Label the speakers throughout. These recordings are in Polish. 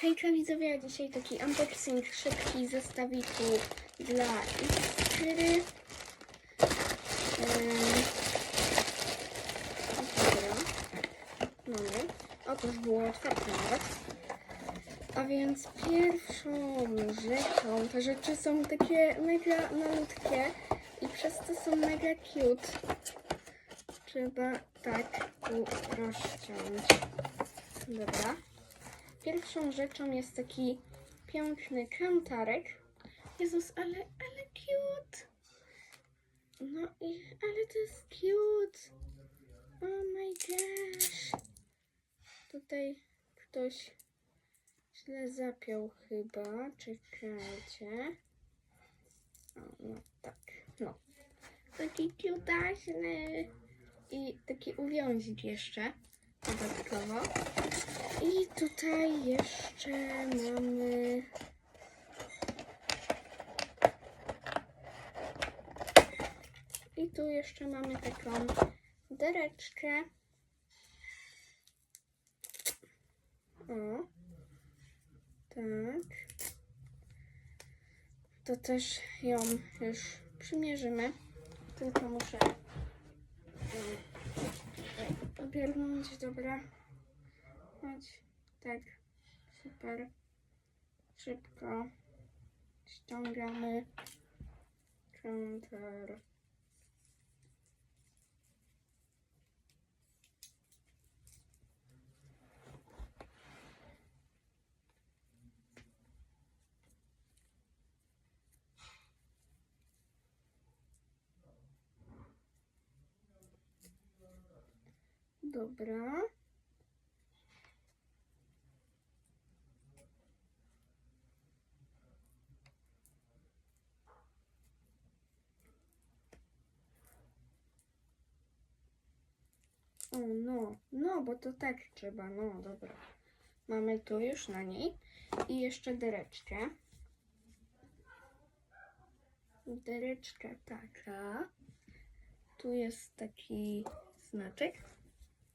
Speaker 1: Hejka widzowie, a dzisiaj taki unboxing szybki zestawiku dla Iskry. Ym, Dobra, mamy. O, to już było otwarte nawet. A więc pierwszą rzeczą, te rzeczy są takie mega malutkie i przez to są mega cute. Trzeba tak tu rozciąć. Dobra. Pierwszą rzeczą jest taki piękny kantarek. Jezus, ale, ale cute. No i, ale to jest cute. Oh my gosh. Tutaj ktoś źle zapiął chyba. Czekajcie. O, no tak, no. Taki cutaśny. I taki uwiązik jeszcze dodatkowo. I tutaj jeszcze mamy. I tu jeszcze mamy taką dereczkę. O. Tak. To też ją już przymierzymy. Tylko muszę ogarnąć, dobra. Chodź. Tak. Super. Szybko. Ściągamy. Counter. Dobra. O, no, no, bo to tak trzeba, no, dobra. Mamy tu już na niej i jeszcze dereczkę. Dereczka taka. Tu jest taki znaczek,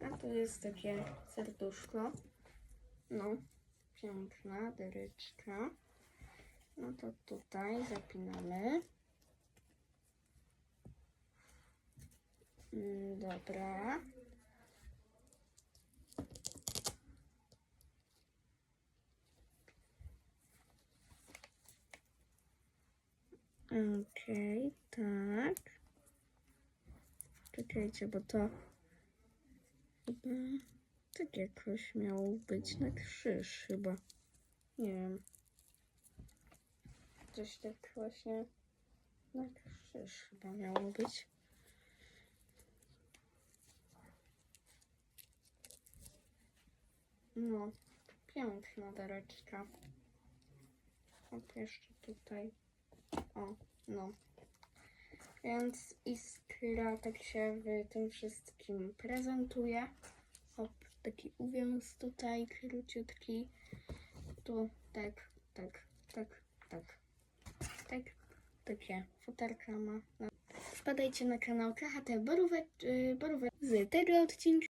Speaker 1: a tu jest takie serduszko. No, piękna dereczka. No to tutaj zapinamy. Mm, Dobra. Okej, tak. Czekajcie, bo to chyba tak jakoś miało być na krzyż chyba. Nie wiem. Coś tak właśnie na krzyż chyba miało być. No, piękna dereczka. Hop, jeszcze tutaj. O, no. Więc iskra tak się w tym wszystkim prezentuje. Hop, taki uwiąz tutaj, króciutki. Tu, tak, tak, tak, tak. Tak, takie futerka ma. No. Wpadajcie na kanał KHT Borówek, y, Borówek z tego odcinka.